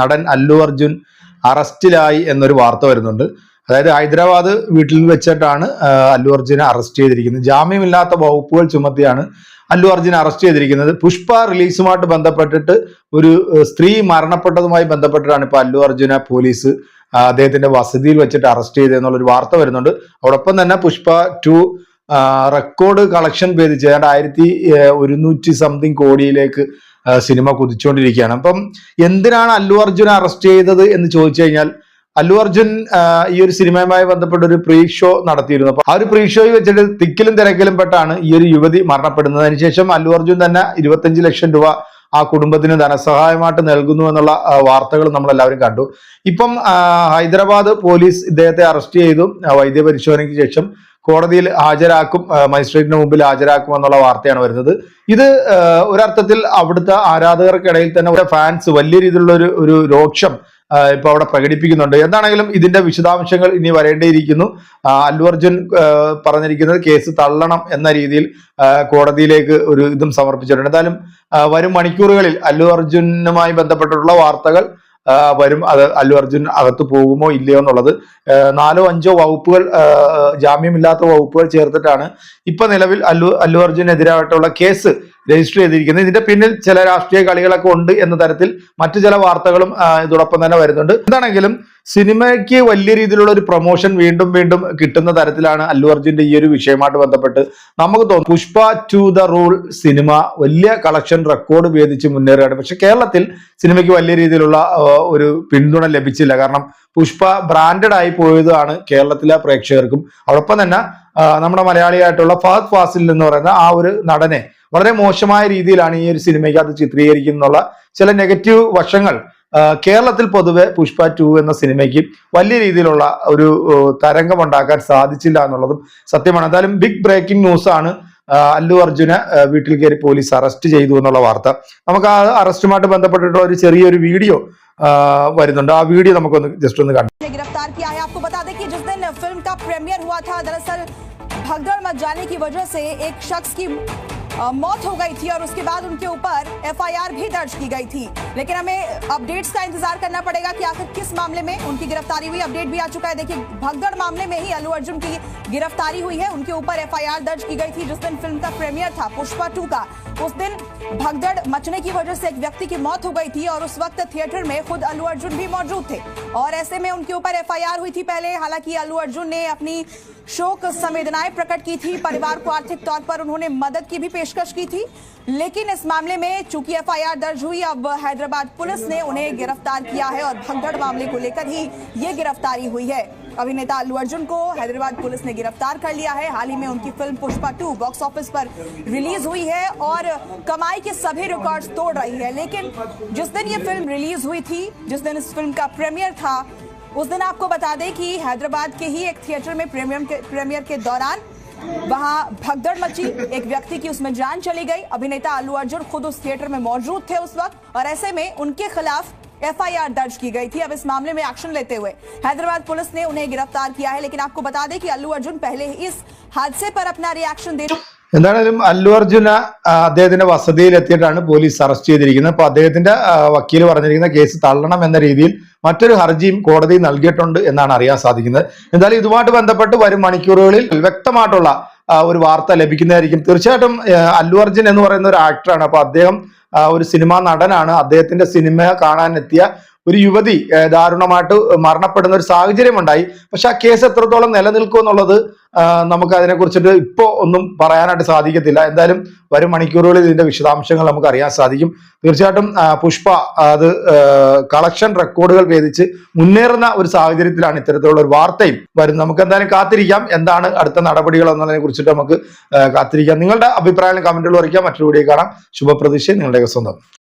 നടൻ അല്ലു അർജുൻ അറസ്റ്റിലായി എന്നൊരു വാർത്ത വരുന്നുണ്ട്. അതായത് ഹൈദരാബാദ് വീട്ടിൽ വെച്ചിട്ടാണ് അല്ലു അർജുനെ അറസ്റ്റ് ചെയ്തിരിക്കുന്നത്. ജാമ്യമില്ലാത്ത വകുപ്പുകൾ ചുമത്തിയാണ് അല്ലു അർജുനെ അറസ്റ്റ് ചെയ്തിരിക്കുന്നത്. പുഷ്പ റിലീസുമായിട്ട് ബന്ധപ്പെട്ടിട്ട് ഒരു സ്ത്രീ മരണപ്പെട്ടതുമായി ബന്ധപ്പെട്ടിട്ടാണ് ഇപ്പൊ അല്ലു അർജുനെ പോലീസ് അദ്ദേഹത്തിന്റെ വസതിയിൽ വെച്ചിട്ട് അറസ്റ്റ് ചെയ്തെന്നുള്ളൊരു വാർത്ത വരുന്നുണ്ട്. അതോടൊപ്പം തന്നെ പുഷ്പ ടു റെക്കോർഡ് കളക്ഷൻ ഭേദിച്ച് ഏതാണ്ട് ആയിരത്തി ഒരുന്നൂറ്റി സംതിങ് കോടിയിലേക്ക് സിനിമ കുതിച്ചുകൊണ്ടിരിക്കുകയാണ് അപ്പം എന്തിനാണ് അല്ലു അർജുൻ അറസ്റ്റ് ചെയ്തത് എന്ന് ചോദിച്ചു കഴിഞ്ഞാൽ അല്ലു അർജുൻ ഈ ഒരു സിനിമയുമായി ബന്ധപ്പെട്ട ഒരു പ്രീ ഷോ നടത്തിയിരുന്നു. അപ്പൊ ആ ഒരു പ്രീ ഷോയിൽ വെച്ചിട്ട് തിക്കിലും തിരക്കിലും പെട്ടാണ് ഈ ഒരു യുവതി മരണപ്പെടുന്നത്. അതിനുശേഷം അല്ലു അർജുൻ തന്നെ ഇരുപത്തഞ്ച് ലക്ഷം രൂപ ആ കുടുംബത്തിന് ധനസഹായമായിട്ട് നൽകുന്നു എന്നുള്ള വാർത്തകൾ നമ്മൾ എല്ലാവരും കണ്ടു. ഇപ്പം ഹൈദരാബാദ് പോലീസ് ഇദ്ദേഹത്തെ അറസ്റ്റ് ചെയ്തു. വൈദ്യ പരിശോധനയ്ക്ക് ശേഷം കോടതിയിൽ ഹാജരാക്കും മജിസ്ട്രേറ്റിന് മുമ്പിൽ ഹാജരാക്കും എന്നുള്ള വാർത്തയാണ് വരുന്നത്. ഇത് ഒരർത്ഥത്തിൽ അവിടുത്തെ ആരാധകർക്കിടയിൽ തന്നെ ഫാൻസ് വലിയ രീതിയിലുള്ള ഒരു ഒരു രോക്ഷം ഇപ്പൊ അവിടെ പ്രകടിപ്പിക്കുന്നുണ്ട്. എന്താണെങ്കിലും ഇതിന്റെ വിശദാംശങ്ങൾ ഇനി വരേണ്ടിയിരിക്കുന്നു. അല്ലു അർജുൻ പറഞ്ഞിരിക്കുന്നത് കേസ് തള്ളണം എന്ന രീതിയിൽ കോടതിയിലേക്ക് ഒരു ഇതും സമർപ്പിച്ചിട്ടുണ്ട്. എന്തായാലും വരും മണിക്കൂറുകളിൽ അല്ലു അർജുനുമായി ബന്ധപ്പെട്ടിട്ടുള്ള വാർത്തകൾ വരും. അത് അല്ലു അർജുൻ അകത്ത് പോകുമോ ഇല്ലയോ എന്നുള്ളത് നാലോ അഞ്ചോ വകുപ്പുകൾ ജാമ്യമില്ലാത്ത വകുപ്പുകൾ ചേർത്തിട്ടാണ് ഇപ്പൊ നിലവിൽ അല്ലു അല്ലു അർജുനെതിരായിട്ടുള്ള കേസ് രജിസ്റ്റർ ചെയ്തിരിക്കുന്നത്. ഇതിന്റെ പിന്നിൽ ചില രാഷ്ട്രീയ കളികളൊക്കെ ഉണ്ട് എന്ന തരത്തിൽ മറ്റു ചില വാർത്തകളും ഇതോടൊപ്പം തന്നെ വരുന്നുണ്ട്. എന്താണെങ്കിലും സിനിമയ്ക്ക് വലിയ രീതിയിലുള്ള ഒരു പ്രൊമോഷൻ വീണ്ടും വീണ്ടും കിട്ടുന്ന തരത്തിലാണ് അല്ലു അർജുന്റെ ഈ ഒരു വിഷയമായിട്ട് ബന്ധപ്പെട്ട് നമുക്ക് തോന്നും Pushpa two the rule cinema വലിയ കളക്ഷൻ റെക്കോർഡ് ഭേദിച്ച് മുന്നേറുകയാണ്. പക്ഷെ കേരളത്തിൽ സിനിമയ്ക്ക് വലിയ രീതിയിലുള്ള ഒരു പിന്തുണ ലഭിച്ചില്ല. കാരണം പുഷ്പ ബ്രാൻഡഡ് ആയി പോയതാണ് കേരളത്തിലെ പ്രേക്ഷകർക്കും. അതോടൊപ്പം തന്നെ നമ്മുടെ മലയാളിയായിട്ടുള്ള ഫഹദ് ഫാസിൽ എന്ന് പറയുന്ന ആ ഒരു നടനെ വളരെ മോശമായ രീതിയിലാണ് ഈ ഒരു സിനിമയ്ക്കകത്ത് ചിത്രീകരിക്കുന്നുള്ള ചില നെഗറ്റീവ് വശങ്ങൾ കേരളത്തിൽ പൊതുവെ പുഷ്പ ടു എന്ന സിനിമയ്ക്ക് വലിയ രീതിയിലുള്ള ഒരു ഏ, തരംഗം ഉണ്ടാക്കാൻ സാധിച്ചില്ല എന്നുള്ളതും സത്യമാണ്. എന്തായാലും ബിഗ് ബ്രേക്കിംഗ് ന്യൂസ് ആണ് അല്ലു അർജുന വീട്ടിൽ കയറി പോലീസ് അറസ്റ്റ് ചെയ്തു എന്നുള്ള വാർത്ത. നമുക്ക് ആ അറസ്റ്റുമായിട്ട് ബന്ധപ്പെട്ടിട്ടുള്ള ഒരു ചെറിയൊരു വീഡിയോ വരുന്നുണ്ട്. ആ വീഡിയോ നമുക്കൊന്ന് ജസ്റ്റ് ഒന്ന് കണ്ടു गिरफ़्तार किया है। आपको बता दें कि जिस दिन फ़िल्म का प्रीमियर हुआ था, दरअसल भगदड़ मच जाने की वजह से एक शख्स की मौत हो गई थी और उसके बाद उनके ऊपर एफआईआर भी दर्ज की गई थी। लेकिन हमें अपडेट्स का इंतज़ार करना पड़ेगा कि आखिर किस मामले में उनकी गिरफ्तारी हुई। अपडेट भी आ चुका है। देखिए, भगदड़ मामले में ही अल्लू अर्जुन की गिरफ्तारी हुई है। उनके ऊपर एफआईआर दर्ज की गई थी, जिस दिन फ़िल्म का प्रीमियर था, पुष्पा टू का। उस दिन भगदड़ मचने की वजह से एक व्यक्ति की मौत हो गई थी और उस वक्त थिएटर में खुद अल्लू अर्जुन भी मौजूद थे। और ऐसे में उनके ऊपर एफआईआर हुई थी पहले। हालाँकि अल्लू अर्जुन ने अपनी शोक संवेदनाएँ प्रकट की थी। परिवार को आर्थिक तौर पर उन्होंने मदद की भी पेशकश की थी, लेकिन इस मामले में चूँकि एफआईआर दर्ज हुई, अब हैदराबाद पुलिस ने उन्हें गिरफ़्तार किया है और भगदड़ मामले को लेकर ही ये गिरफ्तारी हुई है। अभिनेता अल्लू अर्जुन को हैदराबाद पुलिस ने गिरफ़्तार कर लिया है। हाल ही में उनकी film Pushpa two box office पर रिलीज़ हुई है और कमाई के सभी रिकॉर्ड्स तोड़ रही है। लेकिन जिस दिन ये फ़िल्म रिलीज़ हुई थी, जिस दिन इस फ़िल्म का प्रीमियर था, उस दिन आपको बता दें कि हैदराबाद के ही एक थिएटर में प्रीमियर के प्रीमियर के दौरान वहां भगदड़ मची एक व्यक्ति की उसमें जान चली गई अभिनेता अल्लू अर्जुन खुद उस थिएटर में मौजूद थे उस वक्त और ऐसे में उनके खिलाफ एफआईआर दर्ज की गई थी अब इस मामले में एक्शन लेते हुए हैदराबाद पुलिस ने उन्हें गिरफ्तार किया है लेकिन आपको बता दें कि अल्लू अर्जुन पहले ही इस हादसे पर अपना रिएक्शन दे എന്താണെങ്കിലും അല്ലു അർജുന ആ, അദ്ദേഹത്തിന്റെ വസതിയിൽ എത്തിയിട്ടാണ് പോലീസ് അറസ്റ്റ് ചെയ്തിരിക്കുന്നത് അപ്പൊ അദ്ദേഹത്തിന്റെ ആ, വക്കീൽ പറഞ്ഞിരിക്കുന്ന കേസ് തള്ളണം എന്ന രീതിയിൽ മറ്റൊരു ഹർജിയും കോടതി നൽകിയിട്ടുണ്ട് എന്നാണ് അറിയാൻ സാധിക്കുന്നത്. എന്തായാലും ഇതുമായിട്ട് ബന്ധപ്പെട്ട് വരും മണിക്കൂറുകളിൽ വ്യക്തമായിട്ടുള്ള ഒരു വാർത്ത ലഭിക്കുന്നതായിരിക്കും. തീർച്ചയായിട്ടും അല്ലു അർജുൻ എന്ന് പറയുന്ന ഒരു ആക്ടറാണ് അപ്പൊ അദ്ദേഹം ഒരു സിനിമാ നടനാണ്. അദ്ദേഹത്തിന്റെ സിനിമ കാണാൻ എത്തിയ ഒരു യുവതി ദാരുണമായിട്ട് മരണപ്പെടുന്ന ഒരു സാഹചര്യം ഉണ്ടായി പക്ഷെ ആ കേസ് എത്രത്തോളം നിലനിൽക്കും എന്നുള്ളത് നമുക്ക് അതിനെ കുറിച്ചിട്ട് ഇപ്പോ ഒന്നും പറയാനായിട്ട് സാധിക്കത്തില്ല. എന്തായാലും വരും മണിക്കൂറുകളിൽ ഇതിന്റെ വിശദാംശങ്ങൾ നമുക്ക് അറിയാൻ സാധിക്കും. തീർച്ചയായിട്ടും പുഷ്പ അത് കളക്ഷൻ റെക്കോർഡുകൾ ഭേദിച്ച് മുന്നേറുന്ന ഒരു സാഹചര്യത്തിലാണ് ഇത്തരത്തിലുള്ള ഒരു വാർത്തയും വരുന്നത്. നമുക്ക് എന്തായാലും കാത്തിരിക്കാം. എന്താണ് അടുത്ത നടപടികൾ എന്നതിനെ കുറിച്ചിട്ട് നമുക്ക് കാത്തിരിക്കാം. നിങ്ങളുടെ അഭിപ്രായങ്ങൾ കമന്റുകൾ അറിയിക്കാം. മറ്റൊരു വീഡിയോ കാണാം. ശുഭപ്രതീക്ഷ. നിങ്ങളുടെയൊക്കെ സ്വന്തം.